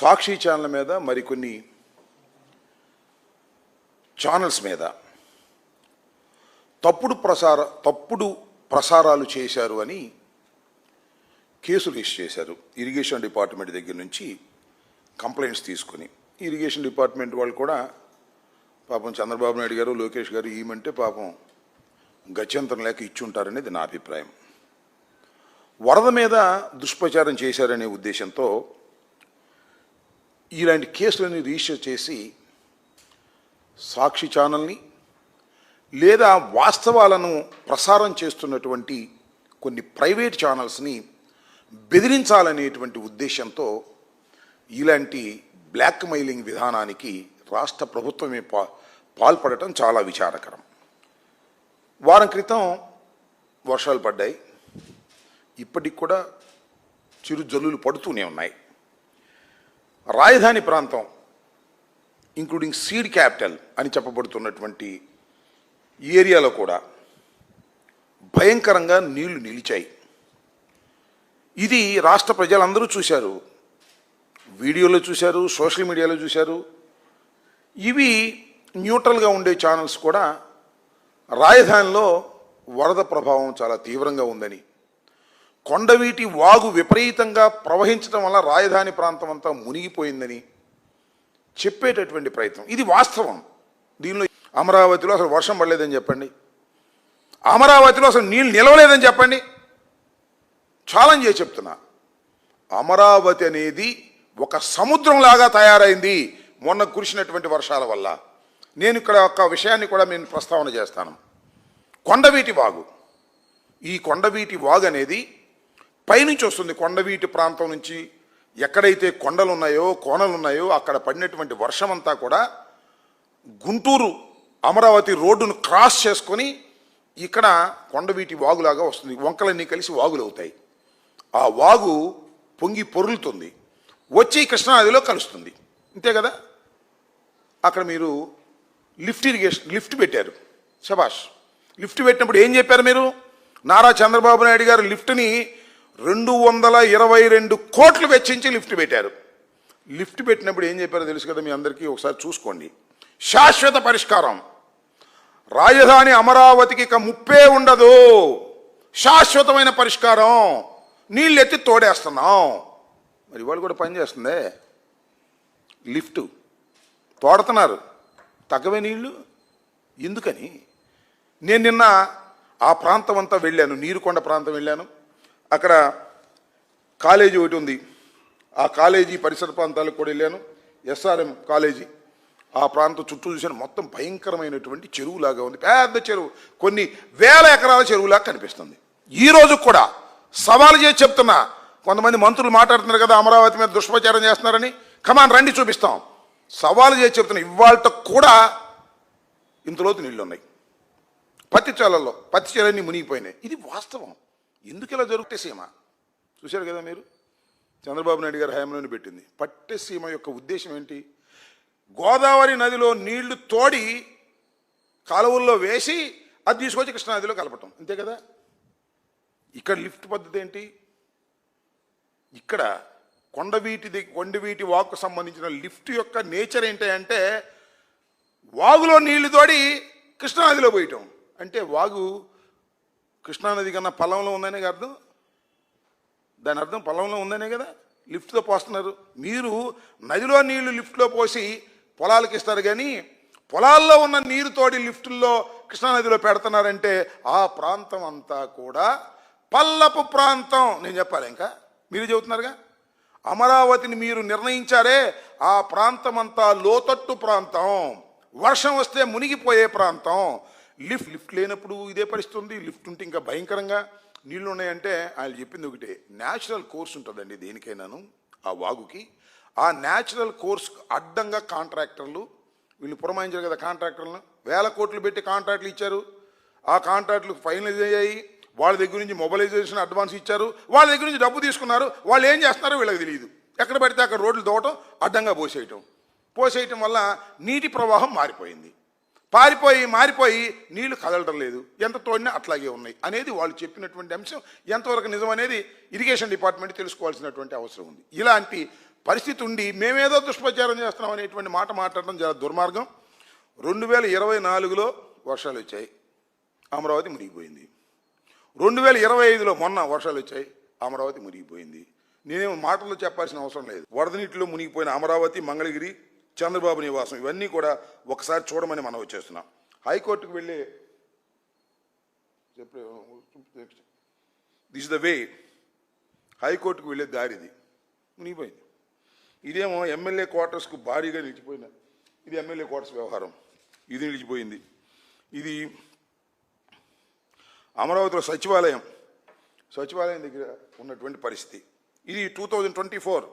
సాక్షి channel మీద మరికొన్ని channels మీద తప్పుడు ప్రసార తప్పుడు ప్రసారాలు చేశారు అని కేసు రిజిస్టర్ చేశారు. ఇరిగేషన్ డిపార్ట్మెంట్ దగ్గర నుంచి కంప్లైంట్స్ తీసుకుని. ఇరిగేషన్ డిపార్ట్మెంట్ వాళ్ళు కూడా పాపం చంద్రబాబు నాయుడు గారు లోకేష్ గారు ఏమంటే పాపం గత్యంతరం లేక ఇచ్చుంటారనేది నా అభిప్రాయం. వరద మీద దుష్ప్రచారం చేశారనే ఉద్దేశంతో ఇలాంటి కేసులని రిజిస్టర్ చేసి సాక్షి ఛానల్ని లేదా వాస్తవాలను ప్రసారం చేస్తున్నటువంటి కొన్ని ప్రైవేట్ ఛానల్స్ని బెదిరించాలనేటువంటి ఉద్దేశంతో ఇలాంటి బ్లాక్ మైలింగ్ విధానానికి రాష్ట్ర ప్రభుత్వమే పా పాల్పడటం చాలా విచారకరం. వారం క్రితం వర్షాలు పడ్డాయి. ఇప్పటికి కూడా చిరు జల్లులు పడుతూనే ఉన్నాయి. రాజధాని ప్రాంతం ఇంక్లూడింగ్ సీడ్ క్యాపిటల్ అని చెప్పబడుతున్నటువంటి ఈ ఏరియాలో కూడా భయంకరంగా నీళ్ళు నిలిచాయి. ఇది రాష్ట్ర ప్రజలందరూ చూశారు. వీడియోలో చూశారు సోషల్ మీడియాలో చూశారు. ఇవి న్యూట్రల్గా ఉండే ఛానల్స్ కూడా రాజధానిలో వరద ప్రభావం చాలా తీవ్రంగా ఉందని కొండవీటి వాగు విపరీతంగా ప్రవహించడం వల్ల రాజధాని ప్రాంతం అంతా మునిగిపోయిందని చెప్పేటటువంటి ప్రయత్నం. ఇది వాస్తవం. దీనిలో అమరావతిలో అసలు వర్షం పడలేదని చెప్పండి. అమరావతిలో అసలు నీళ్ళు నిలవలేదని చెప్పండి. ఛాలెంజ్ చేసి చెప్తున్నా. అమరావతి అనేది ఒక సముద్రంలాగా తయారైంది మొన్న కురిసినటువంటి వర్షాల వల్ల. నేను ఇక్కడ ఒక విషయాన్ని కూడా నేను ప్రస్తావన చేస్తాను. కొండవీటి వాగు. ఈ కొండవీటి వాగు అనేది పైనుంచి వస్తుంది కొండవీటి ప్రాంతం నుంచి. ఎక్కడైతే కొండలు ఉన్నాయో కోనలు ఉన్నాయో అక్కడ పడినటువంటి వర్షం అంతా కూడా గుంటూరు అమరావతి రోడ్డును క్రాస్ చేసుకొని ఇక్కడ కొండవీటి వాగులాగా వస్తుంది. వంకలన్నీ కలిసి వాగులు అవుతాయి. ఆ వాగు పొంగి పొరులుతుంది. వచ్చి కృష్ణానదిలో కలుస్తుంది. అంతే కదా? అక్కడ మీరు లిఫ్ట్ ఇరిగేషన్ లిఫ్ట్ పెట్టారు. శబాష్ లిఫ్ట్ పెట్టినప్పుడు ఏం చెప్పారు మీరు? నారా చంద్రబాబు నాయుడు గారు లిఫ్ట్ని రెండు వందల ఇరవై రెండు కోట్లు వెచ్చించి లిఫ్ట్ పెట్టారు. లిఫ్ట్ పెట్టినప్పుడు ఏం చెప్పారో తెలుసు కదా మీ అందరికీ? ఒకసారి చూసుకోండి. శాశ్వత పరిష్కారం. రాజధాని అమరావతికి ఇక ముప్పే ఉండదు. శాశ్వతమైన పరిష్కారం. నీళ్ళు ఎత్తి తోడేస్తున్నాం. మరి వాళ్ళు కూడా పనిచేస్తుందే లిఫ్ట్. తోడుతున్నారు. తగ్గవే నీళ్ళు? ఎందుకని? నేను నిన్న ఆ ప్రాంతం అంతా వెళ్ళాను. నీరుకొండ ప్రాంతం వెళ్ళాను. అక్కడ కాలేజీ ఒకటి ఉంది. ఆ కాలేజీ పరిసర ప్రాంతాలకు కూడా వెళ్ళాను. SRM college. ఆ ప్రాంతం చుట్టూ చూసిన మొత్తం భయంకరమైనటువంటి చెరువులాగా ఉంది. పెద్ద చెరువు. కొన్ని వేల ఎకరాల చెరువులాగా కనిపిస్తుంది. ఈ రోజు కూడా సవాలు చేసి చెప్తున్నా కొంతమంది మంత్రులు మాట్లాడుతున్నారు కదా అమరావతి మీద దుష్ప్రచారం చేస్తున్నారని. కమాన్ రండి చూపిస్తాం. సవాలు చేసి చెప్తున్నా ఇవాళ కూడా ఇంతలోతు నీళ్ళు ఉన్నాయి పత్తి చేలల్లో పత్తి చేలన్నీ మునిగిపోయినాయి. ఇది వాస్తవం. ఎందుకు ఇలా జరుగుతే సీమ? చూశారు కదా మీరు? చంద్రబాబు నాయుడు గారు హయాంలోనే పెట్టింది. పట్టె సీమ యొక్క ఉద్దేశం ఏంటి? గోదావరి నదిలో నీళ్ళు తోడి కాలువల్లో వేసి అది తీసుకొచ్చి కృష్ణానదిలో కలపటం. అంతే కదా? ఇక్కడ లిఫ్ట్ పద్ధతి ఏంటి? ఇక్కడ కొండవీటి ది- కొండవీటి వాకు సంబంధించిన లిఫ్ట్ యొక్క నేచర్ ఏంటి అంటే వాగులో నీళ్ళు తోడి కృష్ణానదిలో పోయటం. అంటే వాగు కృష్ణానది కన్నా పొలంలో ఉందనే అర్థం? దాని అర్థం పొలంలో ఉందనే కదా? లిఫ్ట్తో పోస్తున్నారు. మీరు నదిలో నీళ్ళు లిఫ్ట్లో పోసి పొలాలకు ఇస్తారు కానీ పొలాల్లో ఉన్న నీరు తోడి లిఫ్టుల్లో కృష్ణానదిలో పెడుతున్నారంటే ఆ ప్రాంతం అంతా కూడా పల్లపు ప్రాంతం. నేను చెప్పాలి ఇంకా? మీరు చెబుతున్నారుగా? అమరావతిని మీరు నిర్ణయించారే ఆ ప్రాంతం అంతా లోతట్టు ప్రాంతం. వర్షం వస్తే మునిగిపోయే ప్రాంతం. లిఫ్ట్ లిఫ్ట్ లేనప్పుడు ఇదే పరిస్థితి ఉంది. లిఫ్ట్ ఉంటే ఇంకా భయంకరంగా నీళ్ళు ఉన్నాయంటే ఆయన చెప్పింది ఒకటే. న్యాచురల్ కోర్స్ ఉంటుందండి దేనికైనాను ఆ వాగుకి. ఆ న్యాచురల్ కోర్స్ అడ్డంగా కాంట్రాక్టర్లు వీళ్ళు పురమాయించారు కదా కాంట్రాక్టర్లను వేల కోట్లు పెట్టి కాంట్రాక్ట్లు ఇచ్చారు. ఆ కాంట్రాక్ట్లు ఫైనలైజ్ అయ్యాయి. వాళ్ళ దగ్గర నుంచి మొబైలైజేషన్ అడ్వాన్స్ ఇచ్చారు. వాళ్ళ దగ్గర నుంచి డబ్బు తీసుకున్నారు. వాళ్ళు ఏం చేస్తున్నారో వీళ్ళకి తెలియదు. ఎక్కడ పడితే అక్కడ రోడ్లు దోవటం అడ్డంగా పోసేయటం. పోసేయటం వల్ల నీటి ప్రవాహం మారిపోయింది. పారిపోయి మారిపోయి నీళ్ళు కదలటం లేదు. ఎంత తోడినా అట్లాగే ఉన్నాయి అనేది వాళ్ళు చెప్పినటువంటి అంశం. ఎంతవరకు నిజం అనేది ఇరిగేషన్ డిపార్ట్మెంట్ తెలుసుకోవాల్సినటువంటి అవసరం ఉంది. ఇలాంటి పరిస్థితి ఉండి మేమేదో దుష్ప్రచారం చేస్తున్నాం అనేటువంటి మాట మాట్లాడడం చాలా దుర్మార్గం. రెండు వేల ఇరవై నాలుగులో వర్షాలు వచ్చాయి. అమరావతి మునిగిపోయింది. రెండు వేల ఇరవై ఐదులో మొన్న వర్షాలు వచ్చాయి. అమరావతి మునిగిపోయింది. నేనేం మాటలు చెప్పాల్సిన అవసరం లేదు. వరద నీటిలో మునిగిపోయిన అమరావతి మంగళగిరి చంద్రబాబు నివాసం. ఇవన్నీ కూడా ఒకసారి చూడమని మనం వచ్చేస్తున్నాం. హైకోర్టుకు వెళ్ళే దిస్ ద వే హైకోర్టుకు వెళ్ళే దారిది మునిగిపోయింది. ఇదేమో ఎమ్మెల్యే క్వార్టర్స్కు భారీగా నిలిచిపోయిన ఇది ఎమ్మెల్యే క్వార్టర్స్ వ్యవహారం. ఇది నిలిచిపోయింది. ఇది అమరావతిలో సచివాలయం. సచివాలయం దగ్గర ఉన్నటువంటి పరిస్థితి. ఇది టూ థౌజండ్ ట్వంటీ ఫోర్.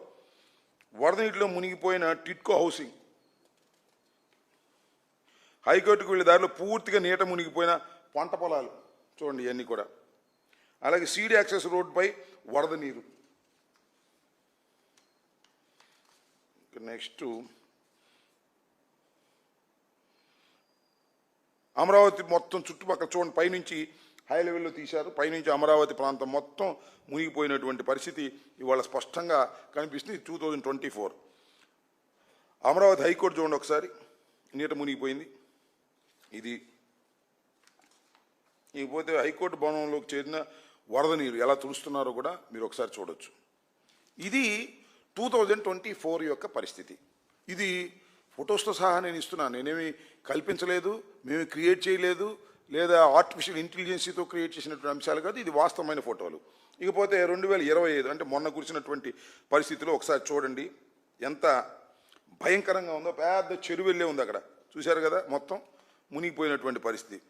వరద నీటిలో మునిగిపోయిన టిట్కో హౌసింగ్. హైకోర్టుకు వెళ్ళే దారిలో పూర్తిగా నీట మునిగిపోయిన పంట పొలాలు. చూడండి ఇవన్నీ కూడా. అలాగే సీడీ యాక్సెస్ రోడ్పై వరద నీరు. నెక్స్ట్ అమరావతి మొత్తం చుట్టుపక్కల చూడండి పైనుంచి హై లెవెల్లో తీశారు. పైనుంచి అమరావతి ప్రాంతం మొత్తం మునిగిపోయినటువంటి పరిస్థితి ఇవాళ స్పష్టంగా కనిపిస్తుంది. Two thousand twenty four Amaravati high court చూడండి ఒకసారి. నీట మునిగిపోయింది. ఇది ఇకపోతే హైకోర్టు భవనంలోకి చేరిన వరద నీరు ఎలా తుడుస్తున్నారో కూడా మీరు ఒకసారి చూడొచ్చు. ఇది టూ థౌజండ్ ట్వంటీ ఫోర్ యొక్క పరిస్థితి. ఇది ఫొటోస్తో సహా నేను ఇస్తున్నాను. నేనేమి కల్పించలేదు. మేము క్రియేట్ చేయలేదు. లేదా ఆర్టిఫిషియల్ ఇంటెలిజెన్సీతో క్రియేట్ చేసినటువంటి అంశాలు కాదు ఇది వాస్తవమైన ఫోటోలు. ఇకపోతే రెండు వేల ఇరవై ఐదు అంటే మొన్న కూర్చున్నటువంటి పరిస్థితిలో ఒకసారి చూడండి ఎంత భయంకరంగా ఉందో పెద్ద చెరువెళ్ళే ఉంది అక్కడ. చూశారు కదా మొత్తం? మునిగిపోయినటువంటి పరిస్థితి.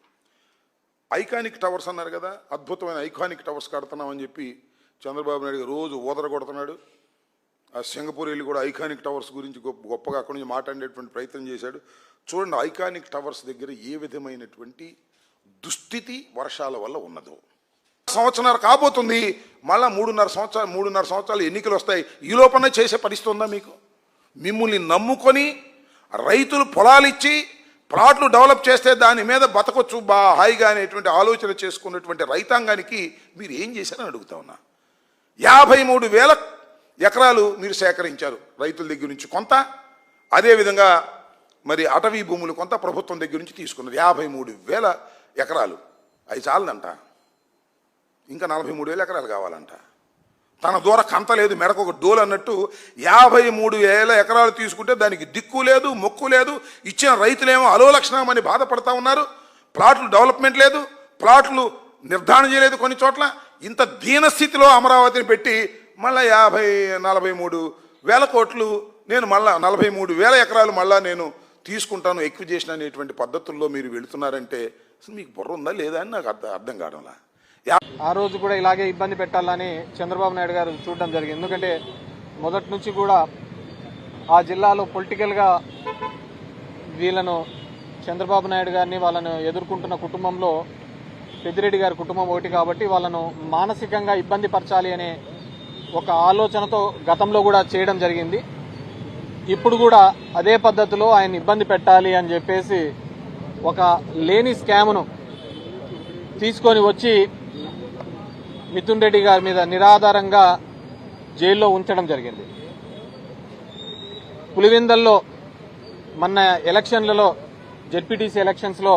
ఐకానిక్ టవర్స్ అన్నారు కదా అద్భుతమైన ఐకానిక్ టవర్స్ కడుతున్నామని చెప్పి చంద్రబాబు నాయుడు రోజు ఊదర కొడుతున్నాడు ఆ సింగపూర్ వెళ్ళి కూడా ఐకానిక్ టవర్స్ గురించి గొప్ప గొప్పగా అక్కడి నుంచి మాట్లాడేటువంటి ప్రయత్నం చేశాడు. చూడండి ఐకానిక్ టవర్స్ దగ్గర ఏ విధమైనటువంటి దుస్థితి వర్షాల వల్ల ఉన్నదో. సంవత్సరాలు కాబోతుంది మళ్ళా మూడున్నర సంవత్సరాలు మూడున్నర సంవత్సరాలు ఎన్నికలు వస్తాయి. ఈ లోపల చేసే పరిస్థితి ఉందా మీకు? మిమ్మల్ని నమ్ముకొని రైతులు పొలాలు ఇచ్చి ప్లాట్లు డెవలప్ చేస్తే దాని మీద బతకొచ్చు బా హాయిగా అనేటువంటి ఆలోచన చేసుకున్నటువంటి రైతాంగానికి మీరు ఏం చేశారని అడుగుతా ఉన్నా. యాభై మూడు వేల ఎకరాలు మీరు సేకరించారు రైతుల దగ్గర నుంచి కొంత. అదేవిధంగా మరి అటవీ భూములు కొంత ప్రభుత్వం దగ్గర నుంచి తీసుకున్నారు యాభై మూడు వేల ఎకరాలు. అవి చాలదంట. ఇంకా నలభై మూడు వేల ఎకరాలు కావాలంట. తన దూర కంత లేదు మెడకు ఒక డోలు అన్నట్టు యాభై మూడు వేల ఎకరాలు తీసుకుంటే దానికి దిక్కు లేదు మొక్కు లేదు ఇచ్చిన రైతులేమో అలోలక్షణమని బాధపడతా ఉన్నారు. ప్లాట్లు డెవలప్మెంట్ లేదు ప్లాట్లు నిర్ధారణ చేయలేదు కొన్ని చోట్ల. ఇంత దీనస్థితిలో అమరావతిని పెట్టి మళ్ళీ యాభై నలభై మూడు వేల కోట్లు నేను మళ్ళా నలభై మూడు వేల ఎకరాలు మళ్ళా నేను తీసుకుంటాను ఎక్విజేషన్ అనేటువంటి పద్ధతుల్లో మీరు వెళుతున్నారంటే అసలు మీకు బుర్ర ఉందా లేదా అని నాకు అర్థం అర్థం కావడంలా. ఆ రోజు కూడా ఇలాగే ఇబ్బంది పెట్టాలని చంద్రబాబు నాయుడు గారు చూడడం జరిగింది. ఎందుకంటే మొదటి నుంచి కూడా ఆ జిల్లాలో పొలిటికల్గా వీళ్ళను చంద్రబాబు నాయుడు గారిని వాళ్ళను ఎదుర్కొంటున్న కుటుంబంలో పెద్దిరెడ్డి గారి కుటుంబం ఒకటి కాబట్టి వాళ్ళను మానసికంగా ఇబ్బంది పరచాలి అనే ఒక ఆలోచనతో గతంలో కూడా చేయడం జరిగింది. ఇప్పుడు కూడా అదే పద్ధతిలో ఆయన ఇబ్బంది పెట్టాలి అని చెప్పేసి ఒక లేని స్కామ్ను తీసుకొని వచ్చి మిథున్ రెడ్డి గారి మీద నిరాధారంగా జైల్లో ఉంచడం జరిగింది. పులివెందల్లో మొన్న ఎలక్షన్లలో జెడ్పీటీసీ ఎలక్షన్స్లో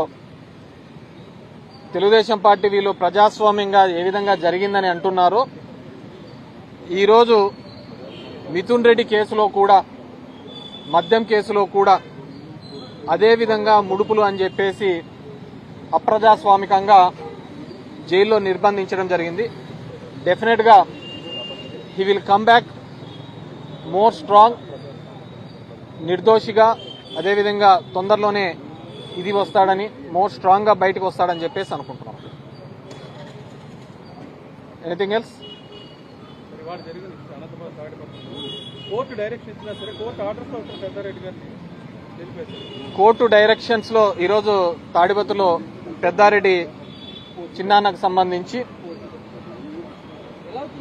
తెలుగుదేశం పార్టీ వీళ్ళు ప్రజాస్వామ్యంగా ఏ విధంగా జరిగిందని అంటున్నారు. ఈరోజు మిథున్ రెడ్డి కేసులో కూడా మద్యం కేసులో కూడా అదేవిధంగా ముడుపులు అని చెప్పేసి అప్రజాస్వామికంగా జైల్లో నిర్బంధించడం జరిగింది. డెఫినెట్గా he will come back more strong నిర్దోషిగా అదేవిధంగా తొందరలోనే ఇది వస్తాడని మోర్ స్ట్రాంగ్గా బయటకు వస్తాడని చెప్పేసి అనుకుంటున్నాం. ఎనీథింగ్ ఎల్స్ కోర్టు డైరెక్షన్ ఇచ్చినా సరే కోర్టు ఆర్డర్స్ అవుతారు పెద్దారెడ్డి గారిని. కోర్టు డైరెక్షన్స్లో ఈరోజు తాడిపత్రిలో పెద్దారెడ్డి చిన్నాన్నకు సంబంధించి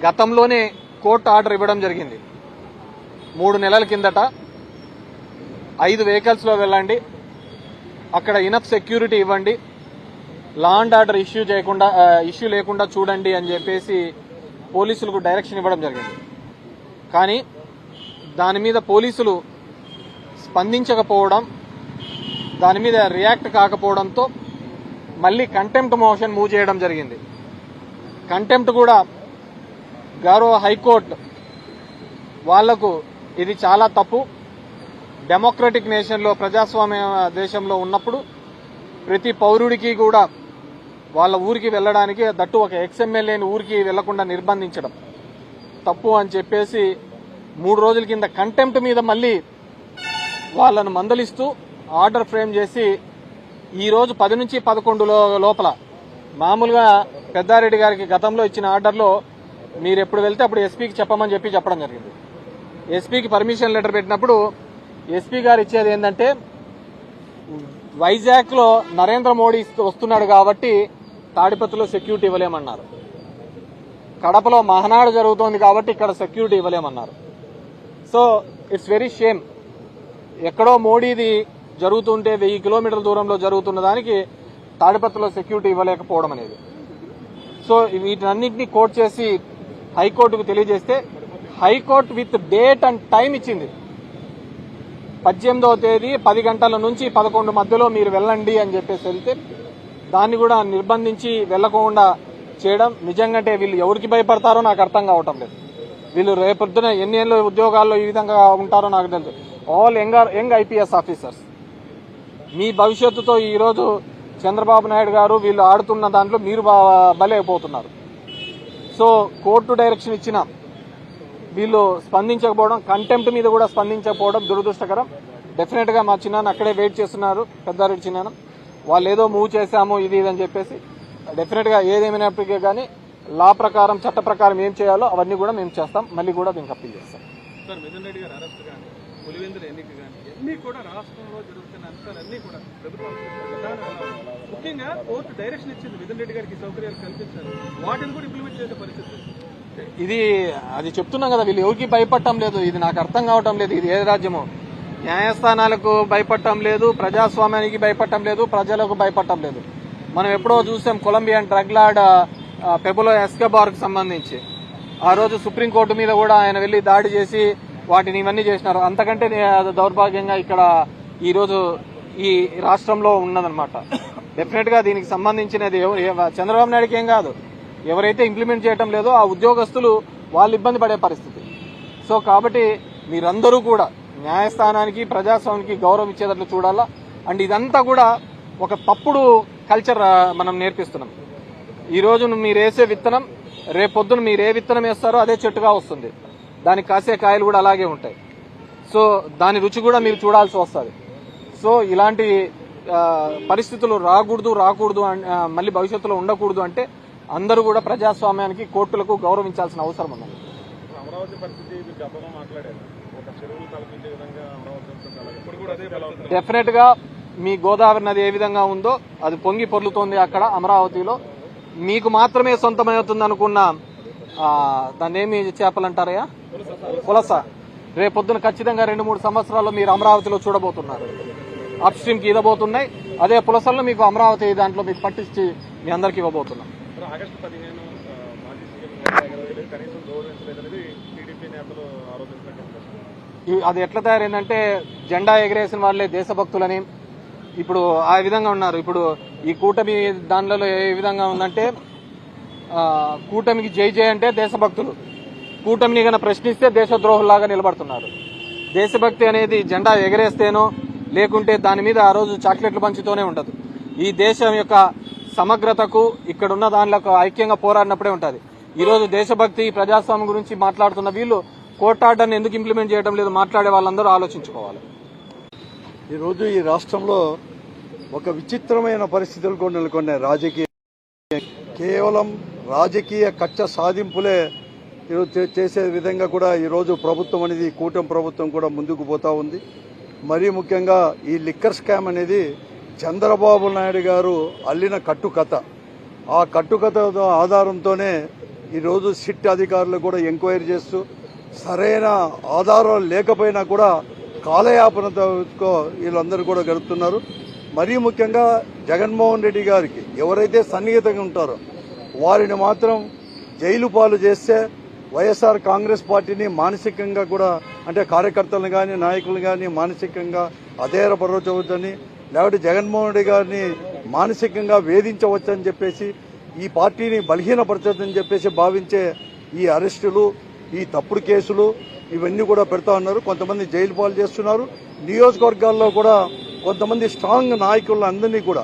గతంలోనే కోర్టు ఆర్డర్ ఇవ్వడం జరిగింది. మూడు నెలల కిందట ఐదు వెహికల్స్లో వెళ్ళండి. అక్కడ ఇనఫ్ సెక్యూరిటీ ఇవ్వండి. లా అండ్ ఆర్డర్ ఇష్యూ చేయకుండా ఇష్యూ లేకుండా చూడండి అని చెప్పేసి పోలీసులకు డైరెక్షన్ ఇవ్వడం జరిగింది. కానీ దాని మీద పోలీసులు స్పందించకపోవడం దాని మీద రియాక్ట్ కాకపోవడంతో మళ్ళీ కంటెంప్ట్ మోషన్ మూవ్ చేయడం జరిగింది. కంటెంప్ట్ కూడా గౌరవ హైకోర్టు వాళ్ళకు ఇది చాలా తప్పు. డెమోక్రటిక్ నేషన్లో ప్రజాస్వామ్య దేశంలో ఉన్నప్పుడు ప్రతి పౌరుడికి కూడా వాళ్ళ ఊరికి వెళ్ళడానికి దట్టు ఒక ఎక్స్ఎమ్మెల్యేని ఊరికి వెళ్ళకుండా నిర్బంధించడం తప్పు అని చెప్పేసి మూడు రోజుల కింద కంటెంప్ట్ మీద మళ్ళీ వాళ్ళను మందలిస్తూ ఆర్డర్ ఫ్రేమ్ చేసి ఈరోజు పది నుంచి పదకొండు లోపల మామూలుగా పెద్దారెడ్డి గారికి గతంలో ఇచ్చిన ఆర్డర్లో మీరు ఎప్పుడు వెళ్తే అప్పుడు ఎస్పీకి చెప్పమని చెప్పి చెప్పడం జరిగింది. ఎస్పీకి పర్మిషన్ లెటర్ పెట్టినప్పుడు ఎస్పీ గారు ఇచ్చేది ఏంటంటే వైజాగ్లో నరేంద్ర మోడీ వస్తున్నాడు కాబట్టి తాడిపత్రిలో సెక్యూరిటీ ఇవ్వలేమన్నారు. కడపలో మహనాడు జరుగుతోంది కాబట్టి ఇక్కడ సెక్యూరిటీ ఇవ్వలేమన్నారు. సో ఇట్స్ వెరీ షేమ్ ఎక్కడో మోడీది జరుగుతుంటే వెయ్యి కిలోమీటర్ల దూరంలో జరుగుతున్న దానికి తాడిపత్రలో సెక్యూరిటీ ఇవ్వలేకపోవడం అనేది. సో వీటన్నింటినీ కోట్ చేసి హైకోర్టుకు తెలియజేస్తే high court with date and time ఇచ్చింది. పద్దెనిమిదవ తేదీ పది గంటల నుంచి పదకొండు మధ్యలో మీరు వెళ్ళండి అని చెప్పేసి వెళ్తే దాన్ని కూడా నిర్బంధించి వెళ్ళకుండా చేయడం నిజంగానే వీళ్ళు ఎవరికి భయపడతారో నాకు అర్థం కావటం లేదు. వీళ్ళు రేపొద్దున ఎన్ని ఏళ్ళు ఉద్యోగాల్లో ఈ విధంగా ఉంటారో నాకు తెలుసు all young young IPS officers మీ భవిష్యత్తుతో ఈరోజు చంద్రబాబు నాయుడు గారు వీళ్ళు ఆడుతున్న దాంట్లో మీరు బలైపోతున్నారు. సో కోర్టు డైరెక్షన్ ఇచ్చిన వీళ్ళు స్పందించకపోవడం కంటెంప్ట్ మీద కూడా స్పందించకపోవడం దురదృష్టకరం. డెఫినెట్గా మా చిన్నాన్న అక్కడే వెయిట్ చేస్తున్నారు పెద్దారెడ్డి చిన్నాన్న. వాళ్ళు ఏదో మూవ్ చేశాము ఇది ఇది అని చెప్పేసి. డెఫినెట్గా ఏదేమైనప్పటికీ కానీ లా ప్రకారం చట్ట ప్రకారం ఏం చేయాలో అవన్నీ కూడా మేము చేస్తాం. మళ్ళీ కూడా మేము అప్పీల్ చేస్తాం. పులివెందుల ఎన్నిక కానీ అన్ని కూడా రాష్ట్రంలో జరుగుతున్న అంశాలన్నీ కూడా ప్రభుత్వం ముఖ్యంగా కోర్టు డైరెక్షన్ ఇచ్చింది మిథున్ రెడ్డి గారికి సౌకర్యాలు కల్పించారు. వాటిని కూడా ఇంప్లిమెంట్ చేసే పరిస్థితి ఇది అది చెప్తున్నాం కదా వీళ్ళు ఎవరికి భయపడటం లేదు. ఇది నాకు అర్థం కావటం లేదు. ఇది ఏ రాజ్యమో. న్యాయస్థానాలకు భయపడటం లేదు ప్రజాస్వామ్యానికి భయపడటం లేదు ప్రజలకు భయపడటం లేదు. మనం ఎప్పుడో చూసాం కొలంబియన్ డ్రగ్ లార్డ్ పెబులో ఎస్కబార్కు సంబంధించి. ఆ రోజు సుప్రీంకోర్టు మీద కూడా ఆయన వెళ్ళి దాడి చేసి వాటిని ఇవన్నీ చేసినారు. అంతకంటే దౌర్భాగ్యంగా ఇక్కడ ఈరోజు ఈ రాష్ట్రంలో ఉన్నదనమాట డెఫినెట్గా దీనికి సంబంధించినది ఎవరు చంద్రబాబు నాయుడుకి ఏం కాదు. ఎవరైతే ఇంప్లిమెంట్ చేయటం లేదో ఆ ఉద్యోగస్తులు వాళ్ళు ఇబ్బంది పడే పరిస్థితి. సో కాబట్టి మీరందరూ కూడా న్యాయస్థానానికి ప్రజాస్వామ్యానికి గౌరవం ఇచ్చేటట్లు చూడాలా? అండ్ ఇదంతా కూడా ఒక తప్పుడు కల్చర్ మనం నేర్పిస్తున్నాం. ఈ మీరు వేసే విత్తనం రేపొద్దున మీరు ఏ విత్తనం వేస్తారో అదే చెట్టుగా వస్తుంది. దానికి కాసే కాయలు కూడా అలాగే ఉంటాయి. సో దాని రుచి కూడా మీరు చూడాల్సి వస్తుంది. సో ఇలాంటి పరిస్థితులు రాకూడదు రాకూడదు మళ్ళీ భవిష్యత్తులో ఉండకూడదు అంటే అందరూ కూడా ప్రజాస్వామ్యానికి కోర్టులకు గౌరవించాల్సిన అవసరం బలవుతుంది డెఫినెట్గా మీ గోదావరి నది ఏ విధంగా ఉందో అది పొంగి పొర్లుతోంది అక్కడ అమరావతిలో. మీకు మాత్రమే సొంతమవుతుంది అనుకున్న దాన్ని ఏమి చేపలు అంటారయ్యా పులస. రేపొద్దున ఖచ్చితంగా రెండు మూడు సంవత్సరాల్లో మీరు అమరావతిలో చూడబోతున్నారు. అప్ స్ట్రీమ్కి ఇదబోతున్నాయి అదే పులసల్లో మీకు అమరావతి దాంట్లో మీకు పట్టించి మీ అందరికి ఇవ్వబోతున్నాం. అది ఎట్లా తయారైందంటే జెండా ఎగరేసిన వాళ్ళే దేశభక్తులని. ఇప్పుడు ఆ విధంగా ఉన్నారు. ఇప్పుడు ఈ కూటమి దానిలో ఏ విధంగా ఉందంటే కూటమికి జై జై అంటే దేశభక్తులు. కూటమిని గన ప్రశ్నిస్తే దేశద్రోహుల్లాగా నిలబడుతున్నారు. దేశభక్తి అనేది జెండా ఎగరేస్తేనో లేకుంటే దాని మీద ఆ రోజు చాక్లెట్లు పంచుతూనే ఉండదు ఈ దేశం యొక్క సమగ్రతకు ఇక్కడ ఉన్న దానిలో ఐక్యంగా పోరాడినప్పుడే ఉంటుంది. ఈరోజు దేశభక్తి ప్రజాస్వామ్యం గురించి మాట్లాడుతున్న వీళ్ళు కోటాటాన్ని ఎందుకు ఇంప్లిమెంట్ చేయడం లేదు మాట్లాడే వాళ్ళందరూ ఆలోచించుకోవాలి. ఈరోజు ఈ రాష్ట్రంలో ఒక విచిత్రమైన పరిస్థితులు కూడా నెలకొన్నాయి రాజకీయ కేవలం రాజకీయ కక్ష సాధింపులే చే- చేసే విధంగా కూడా ఈరోజు ప్రభుత్వం అనేది కూటమి ప్రభుత్వం కూడా ముందుకు పోతా ఉంది. మరీ ముఖ్యంగా ఈ లిక్కర్ స్కామ్ అనేది చంద్రబాబు నాయుడు గారు అల్లిన కట్టుకథ. ఆ కట్టుకథ ఆధారంతోనే ఈరోజు సిట్ అధికారులు కూడా ఎంక్వైరీ చేస్తూ సరైన ఆధారాలు లేకపోయినా కూడా కాలయాపనతో వీళ్ళందరూ కూడా గడుపుతున్నారు. మరీ ముఖ్యంగా జగన్మోహన్ రెడ్డి గారికి ఎవరైతే సన్నిహితంగా ఉంటారో వారిని మాత్రం జైలు పాలు చేస్తే వైఎస్ఆర్ కాంగ్రెస్ పార్టీని మానసికంగా కూడా అంటే కార్యకర్తలను కానీ నాయకులు కానీ మానసికంగా అధైర్యపరచవచ్చని లేకపోతే జగన్మోహన్ రెడ్డి గారిని మానసికంగా వేధించవచ్చని చెప్పేసి ఈ పార్టీని బలహీనపరచొద్దని చెప్పేసి భావించే ఈ అరెస్టులు ఈ తప్పుడు కేసులు ఇవన్నీ కూడా పెడతా ఉన్నారు. కొంతమంది జైలు పాలు చేస్తున్నారు. నియోజకవర్గాల్లో కూడా కొంతమంది స్ట్రాంగ్ నాయకులను అందరినీ కూడా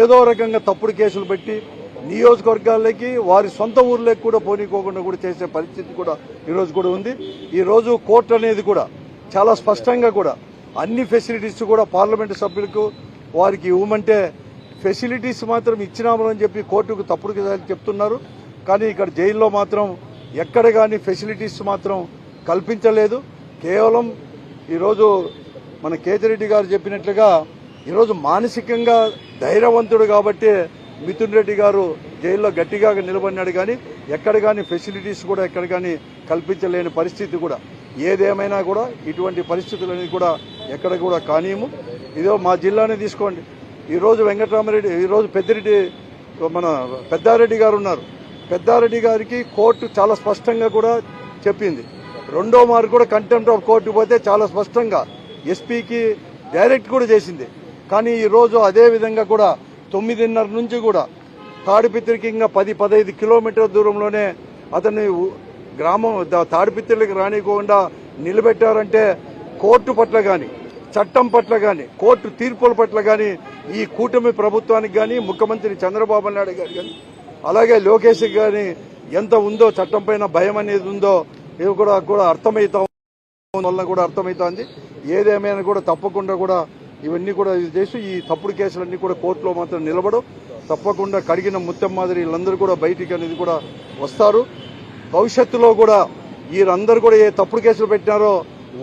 ఏదో రకంగా తప్పుడు కేసులు పెట్టి నియోజకవర్గాలకి వారి సొంత ఊర్లోకి కూడా పోనీకోకుండా కూడా చేసే పరిస్థితి కూడా ఈరోజు కూడా ఉంది. ఈరోజు కోర్టు అనేది కూడా చాలా స్పష్టంగా కూడా అన్ని ఫెసిలిటీస్ కూడా పార్లమెంటు సభ్యులకు వారికి ఇవ్వమంటే ఫెసిలిటీస్ మాత్రం ఇచ్చినామని చెప్పి కోర్టుకు తప్పుడు చెప్తున్నారు. కానీ ఇక్కడ జైల్లో మాత్రం ఎక్కడ కానీ ఫెసిలిటీస్ మాత్రం కల్పించలేదు. కేవలం ఈరోజు మన కేతిరెడ్డి గారు చెప్పినట్లుగా ఈరోజు మానసికంగా ధైర్యవంతుడు కాబట్టి మిథున్ రెడ్డి గారు జైల్లో గట్టిగా నిలబడినాడు కానీ ఎక్కడ కానీ ఫెసిలిటీస్ కూడా ఎక్కడ కానీ కల్పించలేని పరిస్థితి కూడా. ఏదేమైనా కూడా ఇటువంటి పరిస్థితులు అనేది కూడా ఎక్కడ కూడా కానీయము. ఇదో మా జిల్లానే తీసుకోండి. ఈరోజు వెంకటరామరెడ్డి ఈరోజు పెద్దిరెడ్డి మన పెద్దారెడ్డి గారు ఉన్నారు. పెద్దారెడ్డి గారికి కోర్టు చాలా స్పష్టంగా కూడా చెప్పింది. రెండో మారు కూడా కంటెంప్ట్ ఆఫ్ కోర్టు పోతే చాలా స్పష్టంగా ఎస్పీకి డైరెక్ట్ కూడా చేసింది. కానీ ఈరోజు అదే విధంగా కూడా తొమ్మిదిన్నర నుంచి కూడా తాడిపిత్రికి ఇంకా పది పదహైదు కిలోమీటర్ల దూరంలోనే అతన్ని గ్రామం తాడిపిత్రులకు తాడిపిత్రులకి రానివ్వకుండా నిలబెట్టారంటే కోర్టు పట్ల కానీ చట్టం పట్ల కానీ కోర్టు తీర్పుల పట్ల కానీ ఈ కూటమి ప్రభుత్వానికి కానీ ముఖ్యమంత్రి చంద్రబాబు నాయుడు గారు కానీ అలాగే లోకేష్ కానీ ఎంత ఉందో చట్టం పైన భయం అనేది ఉందో ఇది కూడా కూడా అర్థమవుతా వల్ల కూడా అర్థమవుతోంది ఏదేమైనా కూడా తప్పకుండా కూడా ఇవన్నీ కూడా ఇది చేసి ఈ తప్పుడు కేసులన్నీ కూడా కోర్టులో మాత్రం నిలబడవు తప్పకుండా కడిగిన ముత్యం మాదిరి వీళ్ళందరూ కూడా బయటికి అనేది కూడా వస్తారు. భవిష్యత్తులో కూడా వీరందరూ కూడా ఏ తప్పుడు కేసులు పెట్టినారో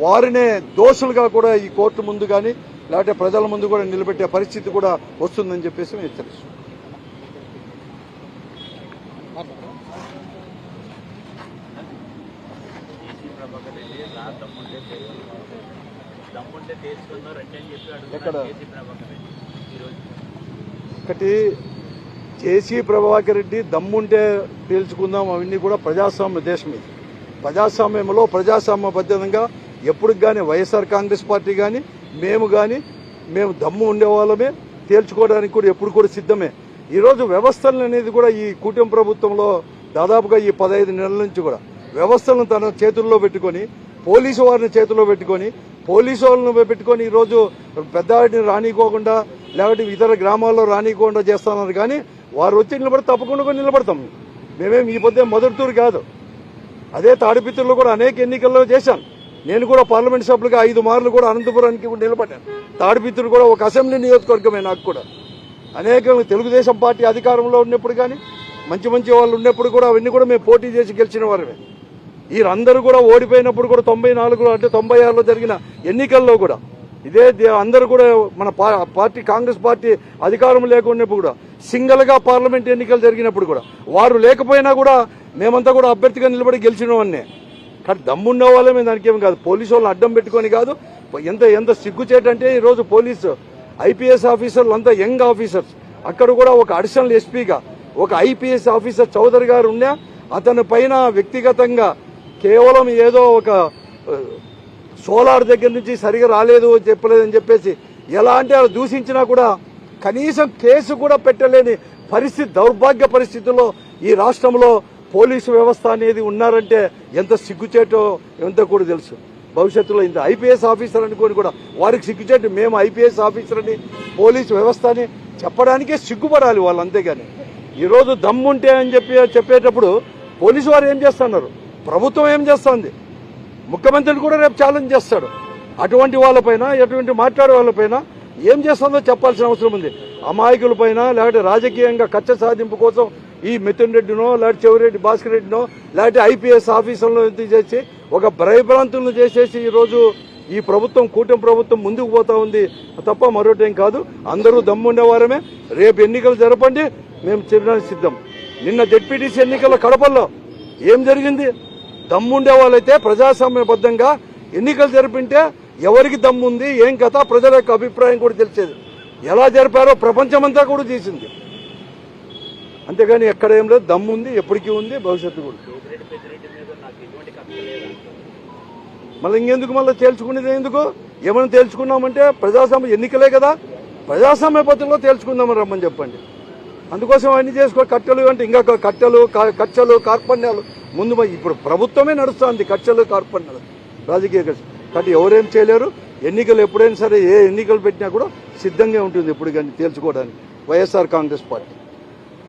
వారినే దోషులుగా కూడా ఈ కోర్టు ముందు కానీ లేకపోతే ప్రజల ముందు కూడా నిలబెట్టే పరిస్థితి కూడా వస్తుందని చెప్పేసి మేము తెలుసు ఒకటి జేసీ ప్రభాకర్ రెడ్డి దమ్ముంటే పీల్చుకుందాం అవన్నీ కూడా ప్రజాస్వామ్య దేశం ఇది. ప్రజాస్వామ్యంలో ప్రజాస్వామ్యబద్ధంగా ఎప్పుడు కానీ వైఎస్ఆర్ కాంగ్రెస్ పార్టీ కానీ మేము కానీ మేము దమ్ము ఉండేవాళ్ళమే తేల్చుకోవడానికి కూడా ఎప్పుడు కూడా సిద్ధమే. ఈరోజు వ్యవస్థలు అనేది కూడా ఈ కూటమి ప్రభుత్వంలో దాదాపుగా ఈ పదహైదు నెలల నుంచి కూడా వ్యవస్థలను తన చేతుల్లో పెట్టుకొని పోలీసు వారిని చేతుల్లో పెట్టుకొని పోలీసు వాళ్ళని పెట్టుకొని ఈరోజు పెద్దవాడిని రానికోకుండా లేకపోతే ఇతర గ్రామాల్లో రానికోకుండా చేస్తున్నారు. కానీ వారు వచ్చి నిలబడి తప్పకుండా నిలబడతాం. మేమేం ఈ పొద్దే మొదటితూరు కాదు. అదే తాడిపిత్రులు కూడా అనేక ఎన్నికల్లో చేశాను నేను కూడా పార్లమెంట్ సభ్యులుగా ఐదు మార్లు కూడా అనంతపురానికి కూడా నిలబడ్డాను. తాడిపిత్రులు కూడా ఒక అసెంబ్లీ నియోజకవర్గమే నాకు కూడా. అనేక తెలుగుదేశం పార్టీ అధికారంలో ఉన్నప్పుడు కానీ మంచి మంచి వాళ్ళు ఉన్నప్పుడు కూడా అవన్నీ కూడా మేము పోటీ చేసి గెలిచిన వారమే. వీరందరూ కూడా ఓడిపోయినప్పుడు కూడా తొంభై నాలుగులో అంటే తొంభై ఆరులో జరిగిన ఎన్నికల్లో కూడా ఇదే అందరూ కూడా మన పా- పార్టీ కాంగ్రెస్ పార్టీ అధికారం లేకున్నప్పుడు కూడా సింగిల్గా పార్లమెంట్ ఎన్నికలు జరిగినప్పుడు కూడా వారు లేకపోయినా కూడా మేమంతా కూడా అభ్యర్థిగా నిలబడి గెలిచినవన్నే కానీ దమ్మున్న వాళ్ళమే దానికి ఏం కాదు. పోలీసు వాళ్ళని అడ్డం పెట్టుకొని కాదు. ఎంత ఎంత సిగ్గుచేటంటే ఈరోజు పోలీసు ఐపీఎస్ ఆఫీసర్లు అంతా యంగ్ ఆఫీసర్స్. అక్కడ కూడా ఒక అడిషనల్ ఎస్పీగా ఒక ఐపీఎస్ ఆఫీసర్ చౌదరి గారు ఉన్నా అతని పైన వ్యక్తిగతంగా కేవలం ఏదో ఒక సోలార్ దగ్గర నుంచి సరిగా రాలేదు చెప్పలేదని చెప్పేసి ఎలా అంటే అలా దూషించినా కూడా కనీసం కేసు కూడా పెట్టలేని పరిస్థితి దౌర్భాగ్య పరిస్థితుల్లో ఈ రాష్ట్రంలో పోలీసు వ్యవస్థ అనేది ఉన్నారంటే ఎంత సిగ్గుచేటో ఎంత కూడా తెలుసు. భవిష్యత్తులో ఇంత ఐపీఎస్ ఆఫీసర్ అనుకోని కూడా వారికి సిగ్గుచేటు మేము ఐపీఎస్ ఆఫీసర్ అని పోలీసు వ్యవస్థ అని చెప్పడానికే సిగ్గుపడాలి వాళ్ళు అంతేగాని. ఈరోజు దమ్ముంటే అని చెప్పి చెప్పేటప్పుడు పోలీసు వారు ఏం చేస్తున్నారు? ప్రభుత్వం ఏం చేస్తుంది? ముఖ్యమంత్రిని కూడా రేపు ఛాలెంజ్ చేస్తాడు. అటువంటి వాళ్ళపైన ఎటువంటి మాట్లాడే వాళ్ళపైన ఏం చేస్తుందో చెప్పాల్సిన అవసరం ఉంది. అమాయకులపైన లేకపోతే రాజకీయంగా కచ్చ సాధింపు కోసం ఈ మిథున్ రెడ్డినో లేకపోతే చెవిరెడ్డి భాస్కర్ రెడ్డినో లేకపోతే ఐపీఎస్ ఆఫీసర్లను చేసి ఒక భయభ్రాంతులను చేసేసి ఈరోజు ఈ ప్రభుత్వం కూటమి ప్రభుత్వం ముందుకు పోతా ఉంది తప్ప మరొకటేం కాదు. అందరూ దమ్ముండేవారమే రేపు ఎన్నికలు జరపండి. మేము చెప్పడానికి సిద్ధం. నిన్న జెడ్పీటీసీ ఎన్నికల కడపల్లో ఏం జరిగింది? దమ్ముండే వాళ్ళైతే ప్రజాస్వామ్యబద్ధంగా ఎన్నికలు జరిపింటే ఎవరికి దమ్ముంది ఏం కథ ప్రజల యొక్క అభిప్రాయం కూడా తెలిసేది. ఎలా జరిపారో ప్రపంచమంతా కూడా తీసింది. అంతేగాని ఎక్కడ ఏం లేదు దమ్ము ఉంది ఎప్పటికీ ఉంది భవిష్యత్తు కూడా. మళ్ళీ ఇంకెందుకు మళ్ళీ తేల్చుకునేది ఎందుకు? ఏమైనా తేల్చుకున్నామంటే ప్రజాస్వామ్య ఎన్నికలే కదా ప్రజాస్వామ్య పద్ధతిలో తేల్చుకుందామని రమ్మని చెప్పండి. అందుకోసం అన్ని చేసుకో కట్టెలు అంటే ఇంకా కట్టెలు కచ్చలు కార్పణ్యాలు ముందు ఇప్పుడు ప్రభుత్వమే నడుస్తుంది కచ్చలు కార్పొరేట్ రాజకీయ కక్ష. కాబట్టి ఎవరేం చేయలేరు ఎన్నికలు ఎప్పుడైనా సరే ఏ ఎన్నికలు పెట్టినా కూడా సిద్ధంగా ఉంటుంది ఎప్పుడు కానీ తేల్చుకోవడానికి. YSR Congress party.